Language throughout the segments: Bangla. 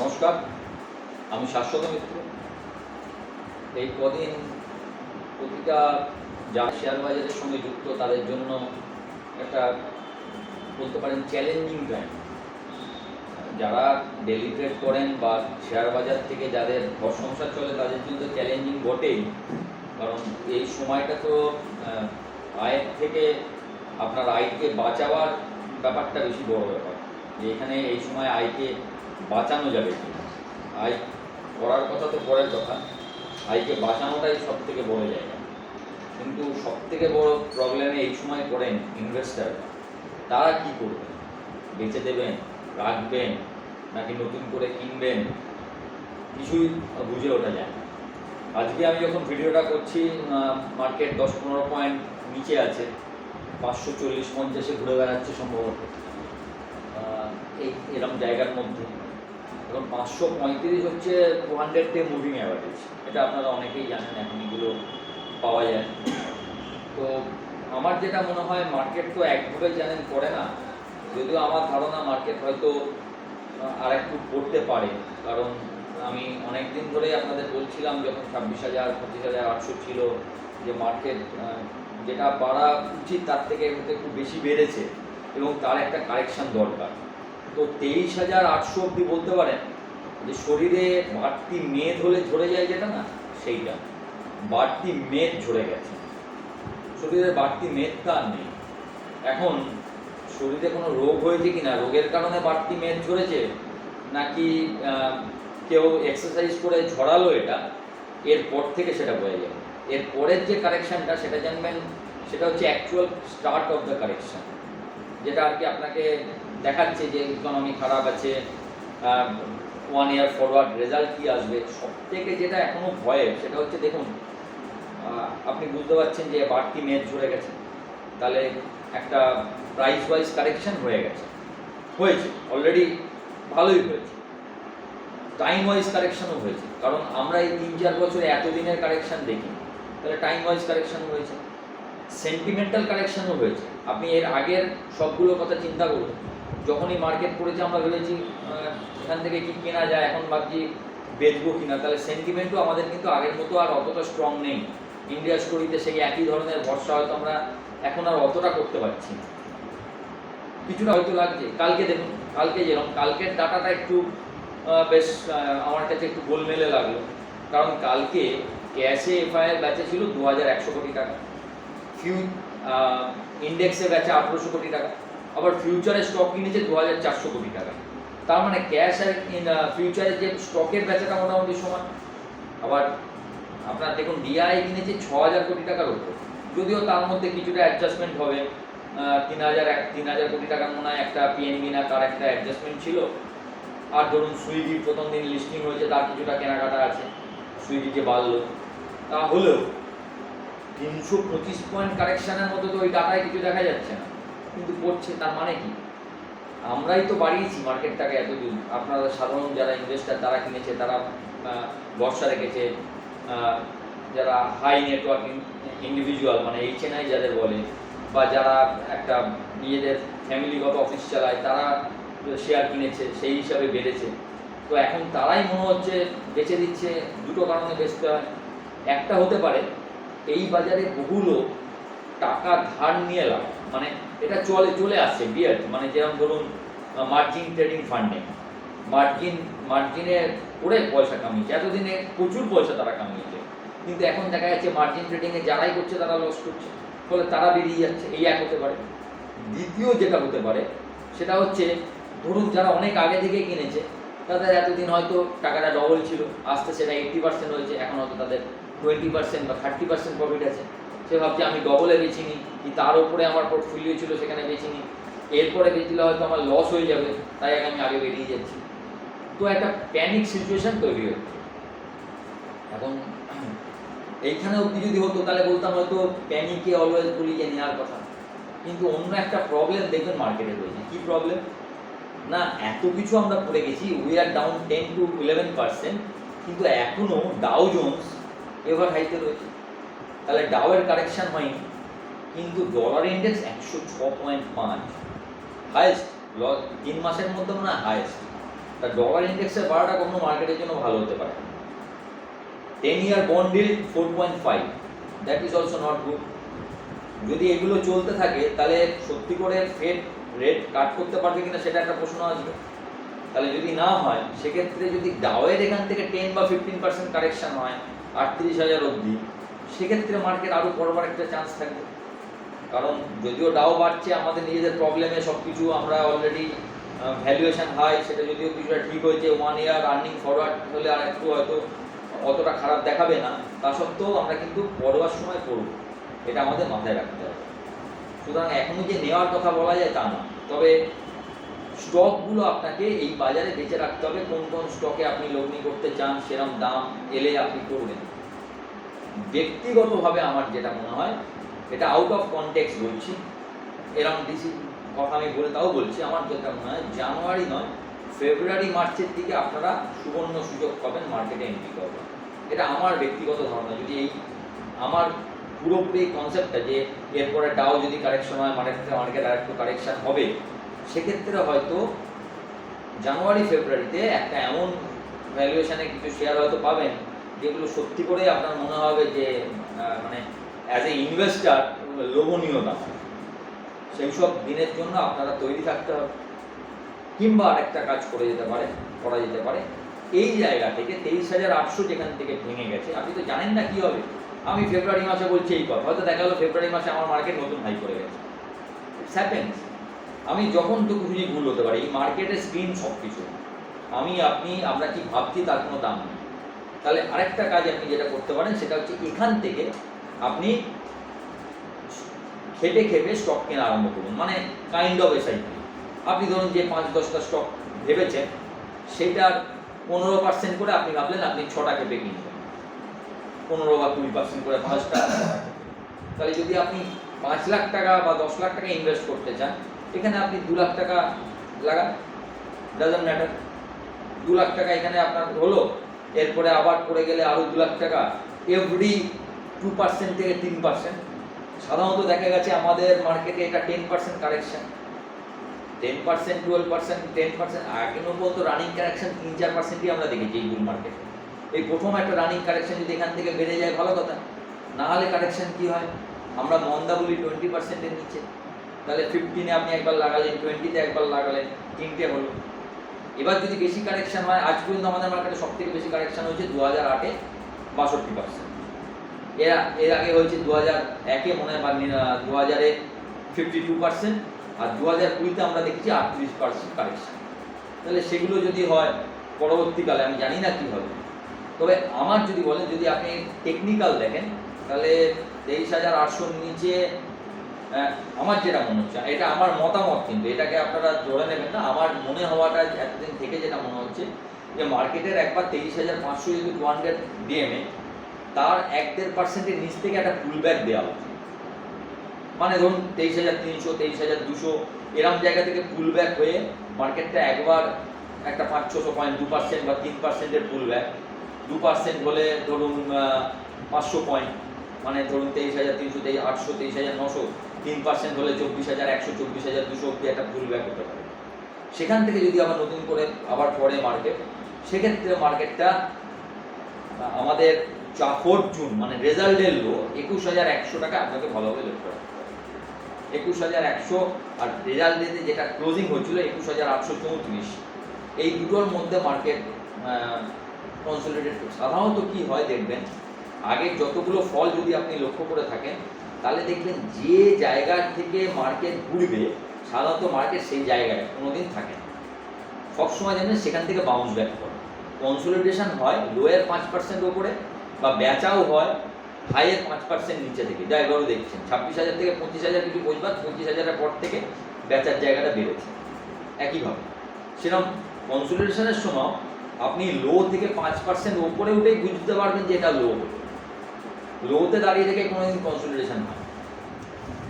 নমস্কার, আমি শাশ্বত মিত্র। এই কদিন প্রতিটা যা শেয়ার বাজারের সঙ্গে যুক্ত, তাদের জন্য একটা বলতে পারেন চ্যালেঞ্জিং টাইম যারা ডেলি ট্রেড করেন বা শেয়ার বাজার থেকে যাদের ঘর সংসার চলে, তাদের জন্য তো চ্যালেঞ্জিং বটেই। কারণ এই সময়টা তো আয়ের থেকে আপনার আয়কে বাঁচাবার ব্যাপারটা বেশি বড় ব্যাপার। যে এখানে এই সময় আয়কে বাঁচানো যাবে কি আয় করার কথা তো পরের কথা। আয়কে বাঁচানোটাই সব থেকে বড় জায়গা। কিন্তু সব থেকে বড় প্রবলেমে এই সময় করেন ইনভেস্টার তারা কি করবেন? বেচে দেবেন? রাখবেন? নাকি নতুন করে কিনবেন? কিছুই বুঝে ওঠা যায় না। আজকে আমি যখন ভিডিওটা করছি মার্কেট দশ পনেরো পয়েন্ট নিচে আছে। পাঁচশো চল্লিশ পঞ্চাশে ঘুরে বেড়াচ্ছে সম্ভবত। এই এরকম জায়গার মধ্যে। এখন পাঁচশো পঁয়ত্রিশ হচ্ছে two hundred day moving average এটা আপনারা অনেকেই জানেন, এখন এগুলো পাওয়া যায়। তো আমার যেটা মনে হয় মার্কেট তো একভাবে জানেন করে না। যদিও আমার ধারণা মার্কেট হয়তো আর একটু পড়তে পারে। কারণ আমি অনেক দিন ধরেই আপনাদের বলছিলাম, যখন ছাব্বিশ হাজার, পঁচিশ হাজার, আটশো ছিল, যে মার্কেট যেটা বাড়া উচিত, তার থেকে একটু বেশি বেড়েছে। এবং তার একটা কারেকশন দরকার। তো তেইশ হাজার আটশো অব্দি বলতে পারেন, যে শরীরে বাড়তি মেদ হলে ঝরে যায় যেটা না, সেইটা। বাড়তি মেদ ঝরে গেছে। শরীরে বাড়তি মেদটা আর নেই। এখন শরীরে কোনো রোগ হয়েছে কি না রোগের কারণে বাড়তি মেদ ঝরেছে, নাকি কেউ এক্সারসাইজ করে ঝরালো এটা, এরপর থেকে সেটা বোঝা যাবে এর পরের যে কারেকশনটা সেটা জানবেন, সেটা হচ্ছে actual start of the correction যেটা আর কি আপনাকে দেখাচ্ছে যে ইকোনমি খারাপ আছে ওয়ান ইয়ার ফরওয়ার্ড রেজাল্ট কি আসবে? সব থেকে যেটা এখনও ভয়ের সেটা হচ্ছে দেখুন আপনি বুঝতে পারছেন যে বাড়তি মেদ ঝরে গেছে। তাহলে একটা প্রাইস ওয়াইজ কারেকশন হয়ে গেছে। হয়েছে অলরেডি ভালোই হয়েছে। টাইম ওয়াইজ কারেকশনও হয়েছে। কারণ আমরা এই তিন চার বছরে এতদিনের কারেকশন দেখি তাহলে টাইম ওয়াইজ কারেকশন হয়েছে। সেন্টিমেন্টাল কারেকশনও হয়েছে। আপনি এর আগের সবগুলো কথা চিন্তা করুন। যখনই মার্কেট পড়েছে, আমরা ভেবেছি এখান থেকে কি কেনা যায়, এখন ভাবছি বেচবো কিনা। তাহলে সেন্টিমেন্টও আমাদের কিন্তু আগের মতো আর অতটা স্ট্রং নেই। ইন্ডিয়া স্টোরিতে সেই একই ধরনের ভরসা হয়তো আমরা এখন আর অতটা করতে পারছি না। কিছুটা হয়তো লাগছে। কালকে দেখুন, কালকে যেরকম, কালকের ডাটাটা একটু বেশ আমার কাছে একটু গোলমেলে লাগল। কারণ কালকে ক্যাশে এফআইআর ব্যাচে ছিল দু হাজার একশো কোটি টাকা। ফিউ ইন্ডেক্সে বেচে আঠেরোশো কোটি টাকা, আবার ফিউচারে স্টক কিনেছে দু হাজার চারশো কোটি টাকা। তার মানে ক্যাশ আর ফিউচারে যে স্টকের বেচাটা মোটামুটি সমান। আবার আপনার দেখুন ডিআই কিনেছে ছ হাজার কোটি টাকার উপর। যদিও তার মধ্যে কিছুটা অ্যাডজাস্টমেন্ট হবে। তিন হাজার এক তিন হাজার কোটি টাকার মনে হয় একটা পিএনবি না, তার একটা অ্যাডজাস্টমেন্ট ছিল। আর ধরুন সুইগি প্রথম দিন লিস্টিং হয়েছে, তার কিছুটা কেনাকাটা আছে সুইগি যে বাড়লো। তা হলেও তিনশো পঁচিশ পয়েন্ট কারেকশনের মতো তো ওই ডাটায় কিছু দেখা যাচ্ছে না। কিন্তু পড়ছে তার মানে কি? আমরাই তো বাড়িয়েছি মার্কেটটাকে এতদিন আপনারা সাধারণ যারা ইনভেস্টার তারা কিনেছে, তারা ভরসা রেখেছে। যারা হাই নেটওয়ার্ক ইন্ডিভিজুয়াল মানে এইচএনআই যাদের বলে, বা যারা একটা নিজেদের ফ্যামিলিগত অফিস চালায়, তারা শেয়ার কিনেছে, সেই হিসাবে বেড়েছে। তো এখন তারাই মনে হচ্ছে বেচে দিচ্ছে, দুটো কারণে বেচতে হয়। একটা হতে পারে এই বাজারে বহু লোক টাকা ধার নিয়ে লাভ মানে এটা চলে চলে আসছে বিয়ার মানে যেরকম ধরুন মার্জিন ট্রেডিং ফান্ডিং মার্জিন মার্জিনে করে পয়সা কামিয়েছে, এতদিনে প্রচুর পয়সা তারা কামিয়েছে। কিন্তু এখন দেখা যাচ্ছে মার্জিন ট্রেডিংয়ে যারাই করছে, তারা লস করছে। ফলে তারা বেরিয়ে যাচ্ছে, এই এক হতে পারে। দ্বিতীয় যেটা হতে পারে, সেটা হচ্ছে, ধরুন যারা অনেক আগে থেকে কিনেছে, তাদের এতদিন হয়তো টাকাটা ডবল ছিল, আস্তে সেটা এইট্টি পার্সেন্ট হয়েছে, এখন হয়তো তাদের টোয়েন্টি পার্সেন্ট বা থার্টি পার্সেন্ট প্রফিট আছে। সে ভাবছে, আমি ডবলে বেছি নিই কি তার উপরে আমার পোর্টফোলিও ছিল, সেখানে বেছি নিই এরপরে বেচলে হয়তো আমার লস হয়ে যাবে, তাই আমি আগে বেরিয়ে যাচ্ছি। তো একটা প্যানিক সিচুয়েশন তৈরি হচ্ছে। এখন এইখানে অব্দি যদি হতো, তাহলে বলতাম হয়তো প্যানিকে অলওয়েজ বলি যে নেওয়ার কথা। কিন্তু অন্য একটা প্রবলেম দেখবেন মার্কেটে রয়েছে। কী প্রবলেম না, এত কিছু আমরা পড়ে গেছি we are down ten to eleven percent কিন্তু এখনও ডাউ জোন্স এভার হাইতে রয়েছে। তাহলে ডাউয়ের কারেকশন হয়নি কিন্তু ডলার ইন্ডেক্স একশো ছ পয়েন্ট পাঁচ। হায়েস্ট তিন মাসের মধ্যে মনে হয় হায়েস্ট তা ডলার ইন্ডেক্সের বাড়াটা কখনো মার্কেটের জন্য ভালো হতে পারে। Ten year bond deal four point five that is also not good যদি এগুলো চলতে থাকে, তাহলে সত্যি করে ফেড রেট কাট করতে পারবে কিনা সেটা একটা প্রশ্ন আসবে। তাহলে যদি না হয়, সেক্ষেত্রে যদি ডাওয়ের এখান থেকে টেন বা ফিফটিন পার্সেন্ট কারেকশান হয় আটত্রিশ হাজার অবধি, সেক্ষেত্রে মার্কেট আরও পড়বার একটা চান্স থাকবে। কারণ যদিও ডাও বাড়ছে, আমাদের নিজেদের প্রবলেমে সব কিছু আমরা অলরেডি ভ্যালুয়েশন হাই সেটা যদিও কিছুটা ঠিক হয়েছে ওয়ান ইয়ার আর্নিং ফরওয়ার্ড হলে আর একটু হয়তো অতটা খারাপ দেখাবে না, তা সত্ত্বেও আমরা কিন্তু পড়বার সময় পড়ব। এটা আমাদের মাথায় রাখতে হবে। সুতরাং এখনই যে নেওয়ার কথা বলা যায় তা না তবে স্টকগুলো আপনাকে এই বাজারে বেঁচে রাখতে হবে। কোন কোন স্টকে আপনি লগ্নি করতে চান সেরকম দাম এলে আপনি করবেন। ব্যক্তিগতভাবে আমার যেটা মনে হয়, এটা আউট অফ কনটেক্স বলছি। এরকম ডিসি কথা আমি বলে তাও বলছি, আমার যেটা মনে হয়, জানুয়ারি নয়, ফেব্রুয়ারি, মার্চের দিকে আপনারা সুবর্ণ সুযোগ পাবেন মার্কেটে এন্ট্রি করবেন এটা আমার ব্যক্তিগত ধারণা। যদি এই আমার পুরোপুরি কনসেপ্টটা যে এরপরে ডাও যদি কারেকশন হয় মার্কেট থেকে মার্কেট আর একটু কারেকশন হবে সেক্ষেত্রে হয়তো জানুয়ারি, ফেব্রুয়ারিতে একটা এমন ভ্যালুয়েশনে কিছু শেয়ার হয়তো পাবেন, যেগুলো সত্যি করে আপনার মনে হবে যে মানে অ্যাজ এ ইনভেস্টার লোভনীয় দাম সেই সব দিনের জন্য আপনারা তৈরি থাকতে হবে। কিংবা আরেকটা কাজ করে যেতে পারে, করা যেতে পারে। এই জায়গা থেকে তেইশ হাজার আটশো যেখান থেকে ভেঙে গেছে, আপনি তো জানেন না কি হবে। আমি ফেব্রুয়ারি মাসে বলছি এই কথা, হয়তো দেখা গেলো ফেব্রুয়ারি মাসে আমার মার্কেট নতুন হাই করে গেছে। ইটস হ্যাপেন্স আমি যখন খুশি ভুল হতে পারি মার্কেটের স্ক্রিন সব কিছু আমি, আপনি, আমরা কি ভাবছি তার কোনো দাম নেই। তাহলে আরেকটা কাজ আপনি যেটা করতে পারেন, সেটা হচ্ছে এখান থেকে আপনি খেপে খেপে স্টক কেনা আরম্ভ করুন। মানে কাইন্ড অফ এসআইপি আপনি ধরুন যে পাঁচ, দশটা স্টক ভেবেছেন, সেটার পনেরো পার্সেন্ট করে আপনি ভাবলেন আপনি ছটা খেপে কিনবেন। পনেরো বা কুড়ি পার্সেন্ট করে পাঁচটা। তাহলে যদি আপনি পাঁচ লাখ টাকা বা দশ লাখ টাকা ইনভেস্ট করতে চান এখানে আপনি দু লাখ টাকা লাগান। ডাজন ম্যাটার দু লাখ টাকা এখানে আপনার হলো। এরপরে আবার পড়ে গেলে আরও দু লাখ টাকা এভরি টু পার্সেন্ট থেকে তিন পার্সেন্ট সাধারণত দেখা গেছে আমাদের মার্কেটে এটা ten percent correction ten percent twelve percent ten percent আগে পর্যন্ত রানিং কারেকশন তিন চার পার্সেন্টই আমরা দেখেছি এই বুল মার্কেটে এই প্রথম একটা রানিং কারেকশন যদি এখান থেকে বেড়ে যায়, ভালো কথা। না হলে কারেকশন কি হয়? আমরা মন্দা বলি টোয়েন্টি পার্সেন্টের নিচে। তাহলে ফিফটিনে আপনি একবার লাগালেন টোয়েন্টিতে একবার লাগালেন, তিনটে হলো। এবার যদি বেশি কারেকশন হয়, আজ পর্যন্ত আমাদের মার্কেটে সব থেকে বেশি কারেকশন হয়েছে দু হাজার আটে বাষট্টি পার্সেন্ট এর এর আগে হয়েছে দু হাজার একে, মনে হয় বা দু হাজারে ফিফটি টু পার্সেন্ট আর দু হাজার কুড়িতে আমরা দেখেছি আটত্রিশ পার্সেন্ট কারেকশন তাহলে সেগুলো যদি হয়, পরবর্তীকালে আমি জানি না কী হবে। তবে আমার যদি বলেন, যদি আপনি টেকনিক্যাল দেখেন, তাহলে তেইশ হাজার আটশোর নিচে আমার যেটা মনে হচ্ছে, এটা আমার মতামত কিন্তু, এটাকে আপনারা ধরে নেবেন না, আমার মনে হওয়াটা এতদিন থেকে যেটা মনে হচ্ছে, যে মার্কেটের একবার তেইশ হাজার পাঁচশো যদি টু হান্ড্রেড ডিএমএ তার এক দেড় পার্সেন্টের নিচ থেকে একটা পুলব্যাক দেওয়া উচিত। মানে ধরুন, তেইশ হাজার তিনশো, তেইশ হাজার দুশো, এরম জায়গা থেকে পুলব্যাক হয়ে মার্কেটটা একবার একটা পাঁচ ছশো পয়েন্ট দু পার্সেন্ট বা তিন পার্সেন্টের পুলব্যাক দু পার্সেন্ট হলে ধরুন পাঁচশো পয়েন্ট মানে ধরুন তেইশ হাজার তিনশো, তেইশ, আটশো, তেইশ হাজার নশো তিন পার্সেন্ট হলে চব্বিশ হাজার, একশো চব্বিশ হাজার, দুশো অব্দি একটা পুলব্যাক হতে পারে। সেখান থেকে যদি আবার নতুন করে আবার পড়ে মার্কেট সেক্ষেত্রে মার্কেটটা আমাদের চা ফোর্থ জুন মানে রেজাল্টের লো একুশ হাজার একশো টাকা আপনাকে ভালোভাবে লক্ষ্য রাখতে একুশ হাজার একশো আর রেজাল্ট ডেতে যেটা ক্লোজিং হয়েছিল, একুশ হাজার আটশো চৌত্রিশ। এই দুটোর মধ্যে মার্কেট কনসোলিডেট সাধারণত কি হয় দেখবেন আগের যতগুলো ফল যদি আপনি লক্ষ্য করে থাকেন তাহলে দেখবেন যে জায়গা থেকে মার্কেট ঘুরবে, সাধারণত মার্কেট সেই জায়গায়, কোনোদিন থাকে না। সবসময় জানেন সেখান থেকে বাউন্স ব্যাক করে। কনসোলিডেশন হয় লোয়ের পাঁচ পার্সেন্ট ওপরে বা বেচাও হয় হাইয়ের পাঁচ পার্সেন্ট নিচে থেকে। যা এবারও দেখছেন, ছাব্বিশ হাজার থেকে পঁচিশ হাজার কিছু বসবার পঁচিশ হাজারের পর থেকে বেচার জায়গাটা বেড়েছে। একইভাবে, সেরকম কনসোলিডেশনের সময় আপনি লো থেকে পাঁচ পার্সেন্ট ওপরে উঠেই বুঝতে পারবেন যে এটা লো লোতে দাঁড়িয়ে থেকে কোনোদিন কনসোলিডেশন হয়।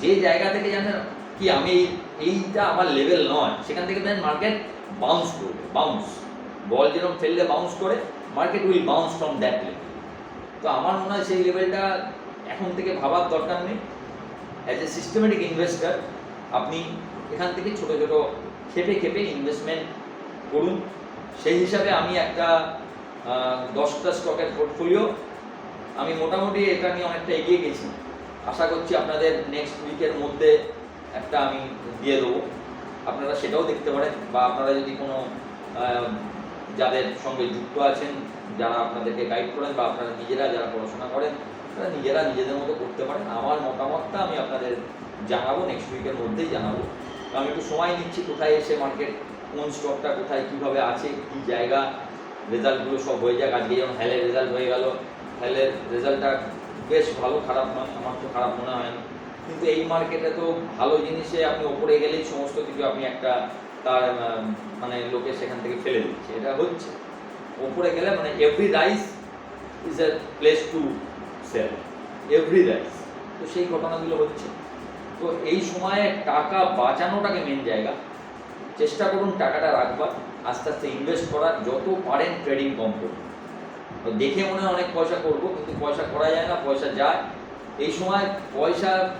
যে জায়গা থেকে জানেন কি, আমি এই- এইটা আমার লেভেল নয়, সেখান থেকে দেন মার্কেট বাউন্স করবে বাউন্স বল যেরকম ফেললে বাউন্স করে market will bounce from that level তো আমার মনে হয় সেই লেভেলটা এখন থেকে ভাবার দরকার নেই। অ্যাজ এ সিস্টেমেটিক ইনভেস্টার আপনি এখান থেকে ছোট ছোট, খেপে খেপে ইনভেস্টমেন্ট করুন। সেই হিসাবে আমি একটা দশটা স্টকের পোর্টফোলিও আমি মোটামুটি এটা নিয়ে অনেকটা এগিয়ে গেছি। আশা করছি আপনাদের নেক্সট উইকের মধ্যে একটা আমি দিয়ে দেবো। আপনারা সেটাও দেখতে পারেন বা আপনারা যদি কোনো যাদের সঙ্গে যুক্ত আছেন, যারা আপনাদেরকে গাইড করেন বা আপনারা নিজেরা যারা পড়াশোনা করেন, তারা নিজেরা নিজেদের মতো করতে পারেন। আমার মতামতটা আমি আপনাদের জানাব নেক্সট উইকের মধ্যেই জানাব। আমি একটু সময় নিচ্ছি কোথায় এসে মার্কেট কোন স্টকটা কোথায়, কীভাবে আছে, কী জায়গা রেজাল্টগুলো সব হয়ে যাক। আজকে যেমন হ্যালের রেজাল্ট হয়ে গেল হ্যালের রেজাল্টটা বেশ ভালো, খারাপ নয়, আমার তো খারাপ মনে হয় না। কিন্তু এই মার্কেটে তো ভালো জিনিসে আপনি ওপরে গেলেই সমস্ত কিছু আপনি একটা তার মানে লোকে সেখান থেকে ফেলে দিচ্ছে। এটা হচ্ছে। ওপরে গেলে মানে every rise is a place to sell every rise তো সেই ঘটনাগুলো হচ্ছে। তো এই সময়ে টাকা বাঁচানোটাকে মেন জায়গা। চেষ্টা করুন টাকাটা রাখবার। আস্তে আস্তে ইনভেস্ট করার যত পারেন ট্রেডিং কম করুন। দেখে মনে হয় অনেক পয়সা করব, কিন্তু পয়সা করা যায় না, পয়সা যায়। এই সময় পয়সা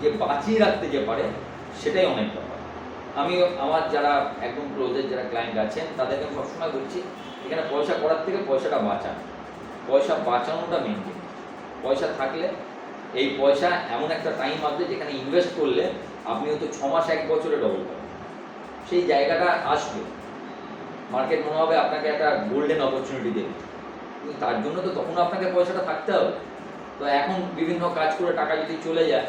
যে বাঁচিয়ে রাখতে যে পারে, সেটাই অনেক ব্যাপার। আমি আমার যারা একদম ক্লোজের যারা ক্লায়েন্ট আছেন, তাদেরকে সবসময় বলছি, এখানে পয়সা করার থেকে পয়সাটা বাঁচান। পয়সা বাঁচানোটা মেন পয়সা থাকলে, এই পয়সা এমন একটা টাইম আসবে যেখানে ইনভেস্ট করলে আপনি হয়তো ছ মাস এক বছরে ডবল পাবেন। সেই জায়গাটা আসবে। মার্কেট মনে হবে আপনাকে একটা গোল্ডেন অপরচুনিটি দেবে। কিন্তু তার জন্য তো তখন আপনাকে পয়সাটা থাকতে হবে। তো এখন বিভিন্ন কাজ করে টাকা যদি চলে যায়,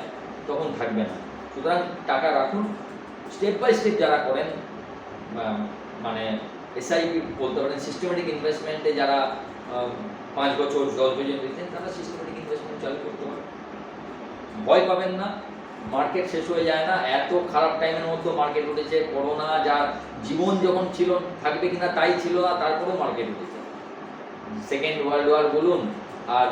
তখন থাকবে না। সুতরাং টাকা রাখুন। স্টেপ বাই স্টেপ যারা করেন মানে এসআইপি বলতে পারেন সিস্টেমেটিক ইনভেস্টমেন্টে যারা পাঁচ বছর, দশ বছর দিচ্ছেন তারা সিস্টেমেটিক ইনভেস্টমেন্ট চালু করতে পারেন। ভয় পাবেন না। মার্কেট শেষ হয়ে যায় না, এত খারাপ টাইমের মধ্যে মার্কেট উঠেছে করোনা যার জীবন যখন ছিল, থাকবে কিনা তাই ছিল না, তারপরেও মার্কেট উঠেছে। সেকেন্ড ওয়ার্ল্ড ওয়ার বলুন, আর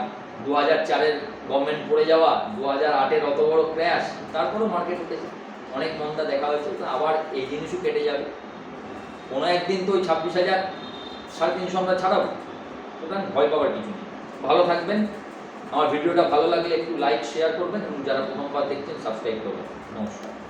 দু হাজার চারের গভর্নমেন্ট পড়ে যাওয়া দু হাজার আটের অত বড় ক্র্যাশ তারপরেও মার্কেট উঠেছে। অনেক মন্দা দেখা হয়েছে আবার এই জিনিসও কেটে যাবে। কোনো একদিন তো ওই ছাব্বিশ হাজার, সাড়ে তিনশো আমরা ছাড়াবো। সুতরাং ভয় পাওয়ার কিছু নেই। ভালো থাকবেন। আমার ভিডিওটা ভালো লাগলে একটু লাইক শেয়ার করবেন এবং যারা প্রথমবার দেখছেন সাবস্ক্রাইব করবেন। নমস্কার।